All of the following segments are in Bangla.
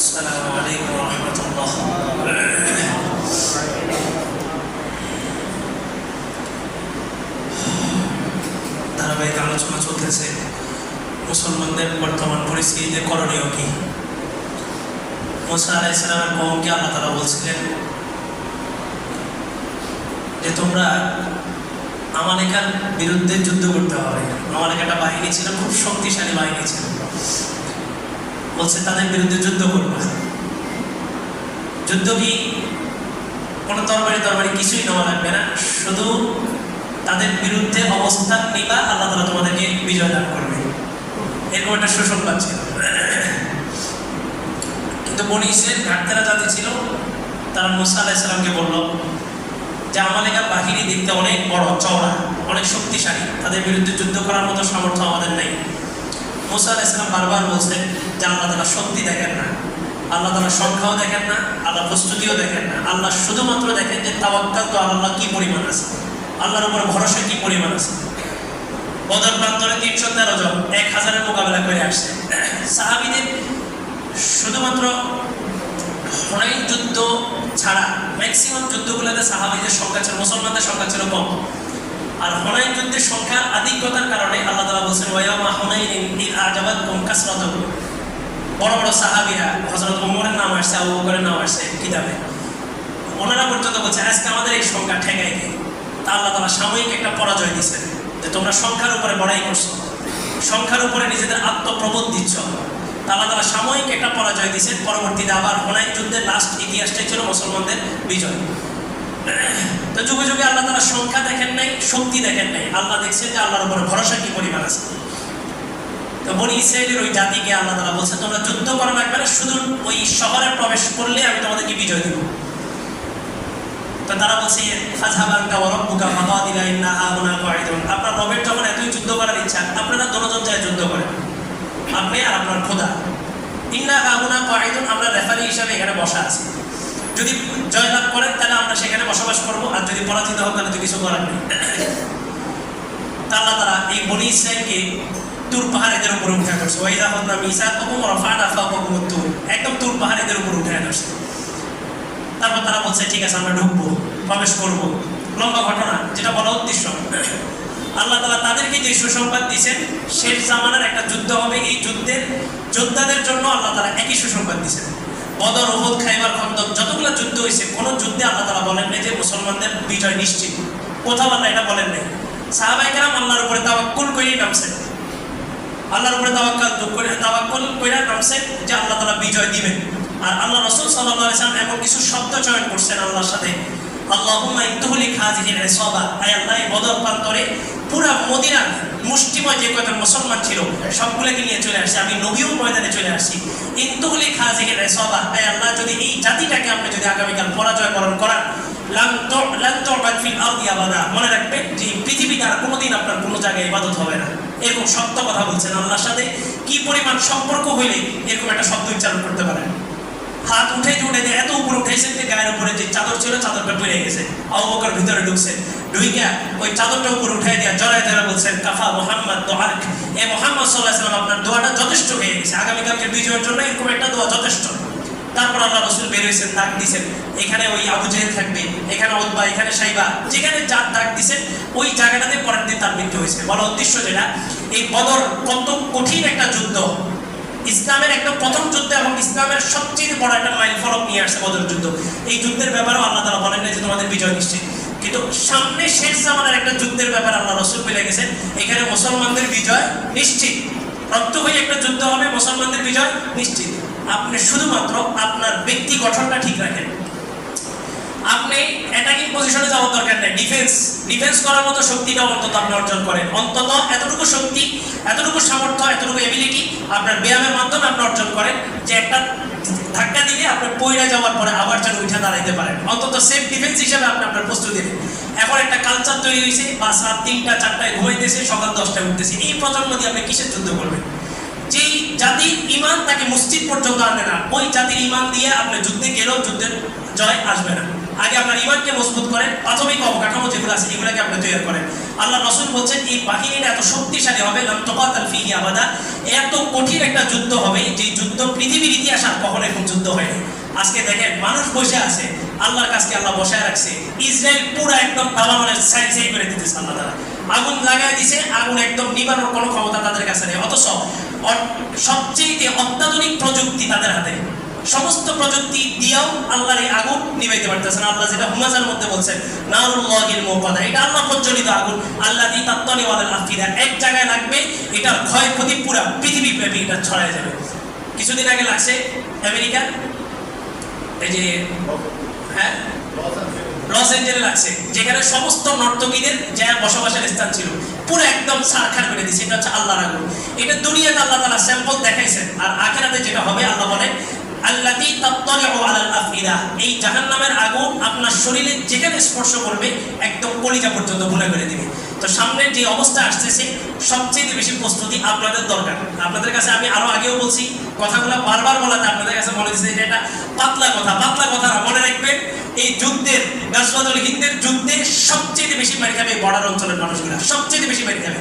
السلام عليكم ورحمة الله ধারাবাহিক আলোচনা চলতেছে মুসলমানদের বর্তমান পরিস্থিতিতে করণীয় কি মোসা আলাহ ইসলামের কমকে আল্লাহ তারা বলছিলেন যে তোমরা আমালিকার বিরুদ্ধে যুদ্ধ করতে হবে আমালিকা একটা বাহিনী ছিল খুব শক্তিশালী বাহিনী ছিল বলছে, তাদের বিরুদ্ধে যুদ্ধ করবে। যুদ্ধ কি কোনো তরবারি তরবারি কিছুই নেওয়া লাগবে না, শুধু তাদের বিরুদ্ধে অবস্থান নিবা, আল্লাহ তালা তোমাদেরকে বিজয় লাভ করবে। এরকম একটা সুসংবাদ ছিল। কিন্তু বনি ঘাটতেরা জাতি ছিল, তারা মুসা আলাহ ইসলামকে বলল, যে আমালিকার বাহিনী দেখতে অনেক বড়, চওড়া, অনেক শক্তিশালী, তাদের বিরুদ্ধে যুদ্ধ করার মতো সামর্থ্য আমাদের নেই। মুসা ইসলাম বারবার বলছেন যে আল্লাহ তালা শক্তি দেখেন না। আল্লাহ তালা সংখ্যাও দেখেন না, আল্লাহ প্রস্তুতিও দেখেন না। আল্লাহ শুধুমাত্র দেখেন যে তাওয়াক্কাল তো আল্লাহ কি পরিমাণ আছে? আল্লাহর উপর ভরসা কি পরিমাণ আছে? বদর প্রান্তরে তিনশো তেরো জন এক হাজারের মোকাবেলা করে আসছে। সাহাবিদের শুধুমাত্র হনাইন যুদ্ধ ছাড়া ম্যাক্সিমাম যুদ্ধগুলোতে সাহাবিদের সংখ্যা ছিল, মুসলমানদের সংখ্যা ছিল কম। আর হনাইন যুদ্ধের সংখ্যা আধিক্যতার কারণে আল্লাহ তালা বলছেন ওয়াইমা হনাইন আজাবাদ কাসরাত বড় বড় সাহাবিরা হজরত ওমরের নাম আসছে, আবু বকরের নাম আসছে কিতাবে। ওনারা পর্যন্ত বলছে, আজকে আমাদের এই সংখ্যা ঠেকাই নেই তা আল্লাহ তালা সাময়িক একটা পরাজয় দিচ্ছেন যে তোমরা সংখ্যার উপরে বড়াই করছ। সংখ্যার উপরে নিজেদের আত্মপ্রবোধ দিচ্ছ। আল্লাহ তালা সাময়িক একটা পরাজয় দিচ্ছেন পরবর্তীতে আবার হোনাইন যুদ্ধের লাস্ট ইতিহাসটাই ছিল মুসলমানদের বিজয়। তো যুগে যুগে আল্লাহ তালা সংখ্যা দেখেন নাই, শক্তি দেখেন নাই। আল্লাহ দেখছেন যে আল্লাহর উপরে ভরসা কি পরিমাণ আছে। তো বনি ইসরায়েলের ওই জাতিকে আল্লাহ তালা বলছে, তোমরা যুদ্ধ করা না শুধু ওই শহরে প্রবেশ করলে আমি তোমাদেরকে বিজয় দেবো। তো তারা বলছে ফাজহাবানকা ওয়ারাব্বুকা ফাকাদিলা ইন্না হাউনা কাঈদুন। আপনার রবের যখন এতই যুদ্ধ করার ইচ্ছা, আপনারা দোনোজন যায় যুদ্ধ করেন। আপনি আর আপনার খোদা। ইন্না হাউনা কাঈদুন, আমরা রেফারি হিসাবে এখানে বসা আছি। যদি জয়লাভ করেন, তাহলে আমরা সেখানে বসবাস করব। আর যদি পরাজিত হন, তাহলে তো কিছু করার নেই। তা আল্লাহ তারা এই বনি ইসরায়েলকে তুর পাহাড়েদের উপর উঠে করছে ওয়াইদা হদনা মিসা কবুম রফানা ফাকুম তুর। একদম তুর পাহাড়েদের উপর উঠে করছে তারপর তারা বলছে, ঠিক আছে, আমরা ঢুকবো, প্রবেশ করব। লম্বা ঘটনা, যেটা বলা উদ্দেশ্য। আল্লাহ তালা তাদেরকে যে সুসংবাদ দিয়েছেন, শেষ জামানার একটা যুদ্ধ হবে। এই যুদ্ধের যোদ্ধাদের জন্য আল্লাহ তালা একই সুসংবাদ দিয়েছেন। বদর ওহদ খাইবার খন্দক, যতগুলো যুদ্ধ হয়েছে কোনো যুদ্ধে আল্লাহ তালা বলেন নাই যে মুসলমানদের বিজয় নিশ্চিত। কোথাও আল্লাহ এটা বলেন নাই। সাহাবাইকেরাম আল্লাহর উপরে তাওয়াক্কুল করেই নামছেন। আল্লাহর উপরে তাওয়াক্কাল করে তাওয়াক্কুল করে নামছেন যে আল্লাহ তারা বিজয় দিবেন। আর আল্লাহ রসুল সাল্লাহ সাল্লাম এমন কিছু শব্দ চয়ন করছেন আল্লাহর সাথে। আল্লাহুম্মা ইত্তুহলি খাজিহির ইসাবা আয় আল্লাহ বদর প্রান্তরে পুরা মদিনার মুষ্টিময় যে কয়টা মুসলমান ছিল, সবগুলোকে নিয়ে চলে আসছে আমি নবীও ময়দানে চলে আসছি ইন্তুহলি খাজিহির ইসাবা আয় আল্লাহ, যদি এই জাতিটাকে আপনি যদি আগামীকাল পরাজয় বরণ করান মনে রাখবেন যে কোনোদিন আপনার কোনো জায়গায় ইবাদত হবে না। এরকম সত্য কথা বলছেন আল্লাহর সাথে। কি পরিমাণ সম্পর্ক হইলে এরকম একটা শব্দ উচ্চারণ করতে পারেন? হাত উঠে উঠে এত উপরে উঠেছেন যে গায়ের উপরে যে চাদর ছিল, চাদরটা পড়ে গেছে। অবকর ভিতরে ঢুকছে ঢুইকা ওই চাদরটা উপরে উঠাই ধরে বলছেন, কাফা মোহাম্মদ এ মোহাম্মদ সাল্লাহ সাল্লাম আপনার দোয়াটা যথেষ্ট হয়ে গেছে। আগামীকালকে বিজয়ের জন্য এরকম একটা দোয়া যথেষ্ট। তারপর আল্লাহ রসুল দিছেন এখানে ওই আবু থাকবে, এখানে এখানে সাইবা, যেখানে যার ডাক দিছেন ওই জায়গাটাতে পরের দিন তার মৃত্যু হয়েছে। উদ্দেশ্য যেটা এই বদর কত কঠিন একটা যুদ্ধ। ইসলামের একটা প্রথম যুদ্ধ এবং ইসলামের সবচেয়ে বড় একটা মাইল ফলক নিয়ে আসছে বদর যুদ্ধ। এই যুদ্ধের ব্যাপারেও আল্লাহ তালা বলেন যে তোমাদের বিজয় নিশ্চিত। কিন্তু সামনে শেষ জামানার একটা যুদ্ধের ব্যাপার আল্লাহ রসুল বলে গেছেন, এখানে মুসলমানদের বিজয় নিশ্চিত। রক্ত হয়ে একটা যুদ্ধ হবে, মুসলমানদের বিজয় নিশ্চিত। আপনি শুধুমাত্র আপনার ব্যক্তি গঠনটা ঠিক রাখেন। আপনি অ্যাটাকিং পজিশনে যাওয়ার দরকার নেই। ডিফেন্স ডিফেন্স করার মতো শক্তিটা অন্তত আপনি অর্জন করেন। অন্তত এতটুকু শক্তি, এতটুকু সামর্থ্য, এতটুকু এবিলিটি আপনার ব্যায়ামের মাধ্যমে আপনি অর্জন করেন যে একটা ধাক্কা দিলে আপনার পইরা যাওয়ার পরে আবার যেন উঠে দাঁড়াইতে পারেন। অন্তত সেফ ডিফেন্স হিসেবে আপনি আপনার প্রস্তুতি নেন। এখন একটা কালচার তৈরি হয়েছে বাস রাত তিনটা চারটায় ঘুমাইতেছে, সকাল দশটায় উঠতেছে। এই প্রজন্ম দিয়ে আপনি কিসের যুদ্ধ করবেন? যেই জাতির ইমান তাকে মসজিদ পর্যন্ত আনে না। ওই জাতির ইমান দিয়ে আপনি যুদ্ধে গেলেও যুদ্ধের জয় আসবে না। আগে আপনার ইমানকে মজবুত করেন, প্রাথমিক অবকাঠামো যেগুলো আছে, এগুলোকে আপনি তৈরি করেন। আল্লাহ রসুল বলছেন, এই বাহিনীটা এত শক্তিশালী হবে আবাদা। এত কঠিন একটা যুদ্ধ হবে যে যুদ্ধ পৃথিবীর ইতিহাস আর কখনো এরকম যুদ্ধ হয়নি। আজকে দেখেন, মানুষ বসে আছে, আল্লাহর কাছে আল্লাহ বসায় রাখছে। ইসরায়েল পুরো একদম দাবানলের সাইড সাইড করে দিতেছে আল্লাহ তাআলা। আগুন লাগাই দিছে, আগুন একদম নিবানোর কোনো ক্ষমতা তাদের কাছে নেই। অথচ সবচেয়ে অত্যাধুনিক প্রযুক্তি তাদের হাতে। সমস্ত প্রযুক্তি দিয়েও আল্লাহর এই আগুন নিভাইতে পারতেছে না। আল্লাহ যেটা হুমাজার মধ্যে বলছেন, নারুল্লাহিল মুকাদা এটা আল্লাহ প্রজ্বলিত আগুন। আল্লাহ দি তাত্তানি ওয়ালাল আফিদা এক জায়গায় লাগবে এটার ক্ষয়ক্ষতি পুরো পৃথিবী ব্যাপী এটা ছড়ায় যাবে। কিছুদিন আগে লাগছে আমেরিকা, এই যে হ্যাঁ লস এঞ্জেলে লাগছে, যেখানে সমস্ত নর্তকীদের যা বসবাসের স্থান ছিল, পুরো একদম সারখার করে দিচ্ছে এটা হচ্ছে আল্লাহর আগুন। এটা দুনিয়াতে আল্লাহ তাআলা স্যাম্পল দেখাইছেন, আর আখেরাতে যেটা হবে, আল্লাহ বলেন আল্লাতি তাত্তারিউ আলাল আফিদা। এই জাহান্নামের আগুন আপনার শরীরে যেখানে স্পর্শ করবে, একদম কলিজা পর্যন্ত ভুলে করে দিবে। তো সামনের যে অবস্থা আসতেছে, সবচেয়ে বেশি প্রস্তুতি আপনাদের দরকার। আপনাদের কাছে আমি আরও আগেও বলছি, কথাগুলো বারবার বলাতে আপনাদের কাছে মনে হচ্ছে এটা পাতলা কথা। পাতলা কথা মনে রাখবেন, এই যুদ্ধের গাছবাদল হিন্দের যুদ্ধে সবচেয়ে বেশি মারি খাবে বর্ডার অঞ্চলের মানুষগুলা। সবচেয়ে বেশি মারি খাবে।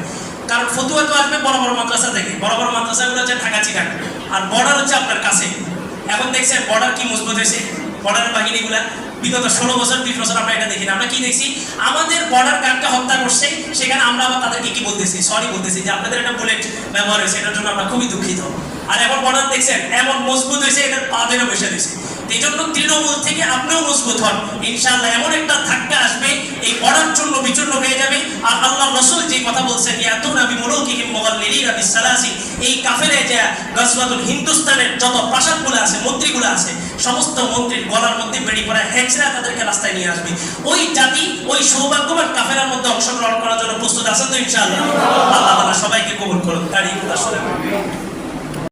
কারণ ফতুয়া তো আসবে বড় বড় মাদ্রাসা থেকে। বড় বড় মাদ্রাসাগুলো হচ্ছে ঢাকা চিটাং আর বর্ডার হচ্ছে আপনার কাছে। এখন দেখছেন বর্ডার কি মজবুত হয়েছে? বর্ডার বাহিনীগুলা বিগত ষোলো বছর বিশ বছর আমরা এটা দেখি না। আমরা কি দেখছি? আমাদের বর্ডার গার্ডকে হত্যা করছে, সেখানে আমরা আবার তাদেরকে কি বলতেছি? সরি বলতেছি যে আপনাদের একটা বুলেট ব্যবহার হয়েছে, এটার জন্য আমরা খুবই দুঃখিত। আর এখন বর্ডার দেখছেন, এমন মজবুত হয়েছে এটার পা ধরে বসে দিয়েছে এই জন্য তৃণমূল থেকে আপনিও মজবুত হন। ইনশাআল্লাহ এমন একটা ধাক্কা আসবে, এই বর্ডার জন্য বিচূর্ণ হয়ে যাবে। আর আল্লাহ রসুল যে কথা বলছেন ইয়াতু নবী মুলুকিহিম মুগাল্লিলিনা বিসালাসি এই কাফেরে যে গজওয়াতুল হিন্দুস্তানের যত প্রাসাদগুলো আছে, মন্ত্রীগুলো আছে, সমস্ত মন্ত্রীর গলার মধ্যে বেড়ি পড়া হেঁচড়া তাদেরকে রাস্তায় নিয়ে আসবে। ওই জাতি, ওই সৌভাগ্যবান কাফেরার মধ্যে অংশগ্রহণ করার জন্য প্রস্তুত আছেন তো ইনশাআল্লাহ? আল্লাহ সবাইকে কবুল করুন দাঁড়িয়ে কথা শুনে